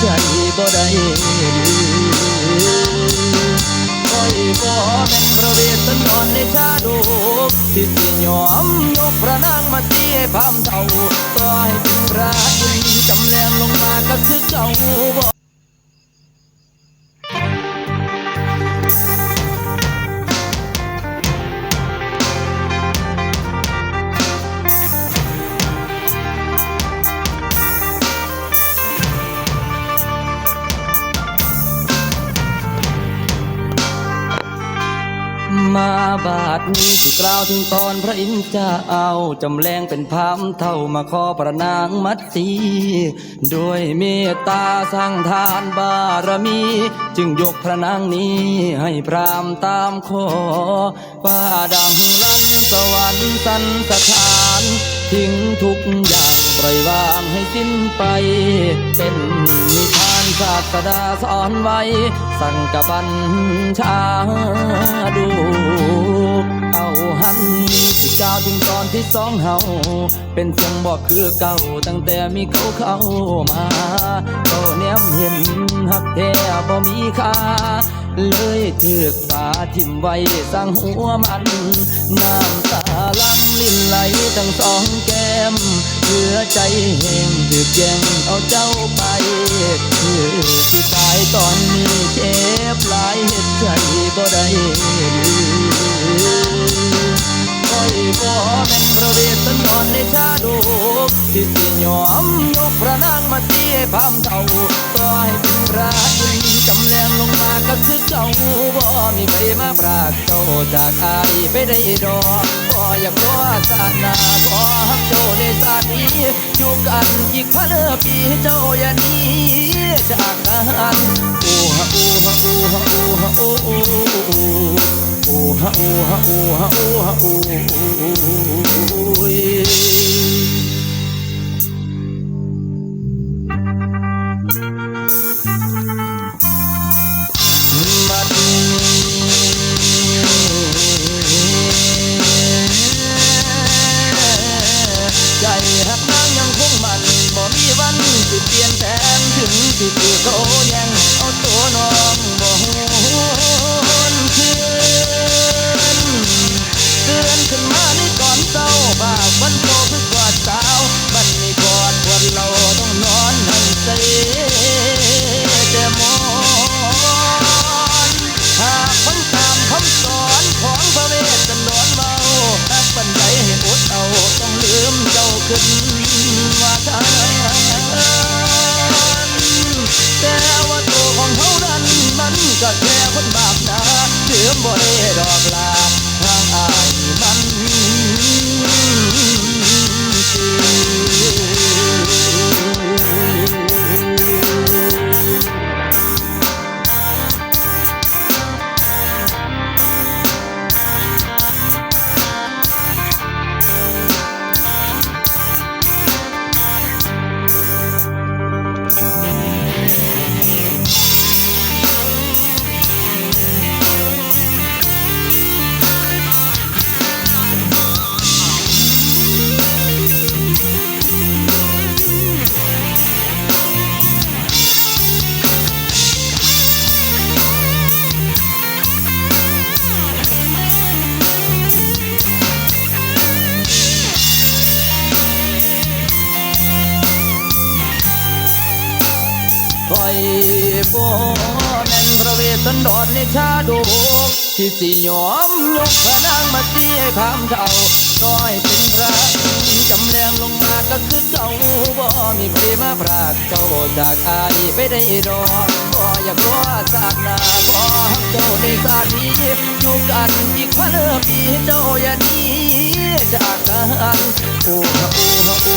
ใจบ่ได้คอยบ่แม่นพระเวทสันดรในชาดกที่สิยอมยกพระนางมาตีให้พามเท่าต่อให้เป็นพระอินทร์จำแรงลงมาก็คือเก่าบ่ มาบาดนี้ที่กล่าวถึงตอนพระอินทร์จะเอาจำแรงเป็นพามเท่ามาขอประนางมัดสีด้วยเมตตาสร้างทานบารมี จึงยกพระนางนี้ให้พรามตามขอฟ้าดังลั่นสวรรค์สันสถานทิ้งทุกอย่างปล่อยวางให้สิ้นไปเป็นนิทาน ศาสดาสอนไว้ สั่งกับัญชาดูเอาหันที่กล่าวถึงตอนที่สองเฮาเป็นเสียงบอกคือเก่า ตั้งแต่มีเขาเข้ามาเขาเนมเห็นหักแท้บ่มีค่าเลยเถือกตาทิมไว้สร้างหัวมัน น้ำตาลังลิ้นไหลทั้งสองแก้มเหลือใจแห้งถือกแย่งเอาเจ้าไปคือที่ตายตอนนี้เจ็บหลายเหตุใจบ่ได้คอยบ่แม่นพระเวสสันดรในชาดกที่สิยอมยกพระนางมาตีให้พามเท่า มาปรากเจ้าจากอายไปได้ดอกบ่อยากรอศานาขอฮักเจ้าในสานี้อยู่กันอีกพันปีเจ้าอย่านี้จากกันโอ้ฮะโอ้ฮะโอ้ฮะโอ้ฮะโอ้โอ้โอ้ฮะโอ้ฮะโอ้ฮะโอ้ฮะโอ้ สิถูกเคอยบ่แม่นพระเวสสันดรในชาดกที่สิยอมยกพระนางมาตีให้พามเท่าน้อยเป็นพระจำแรงลงมาก็คือเก่าบ่มีใครมาพรากเจ้าจากอายไปได้ดอกบ่อยากรอสากหน้าขอฮักเจ้าในชาตินี้อยู่กันอีกพันปีเจ้าอย่าหนี้จากกันโอ้ฮะโอ้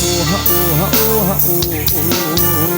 อ้โอ้โอ้ฮะโ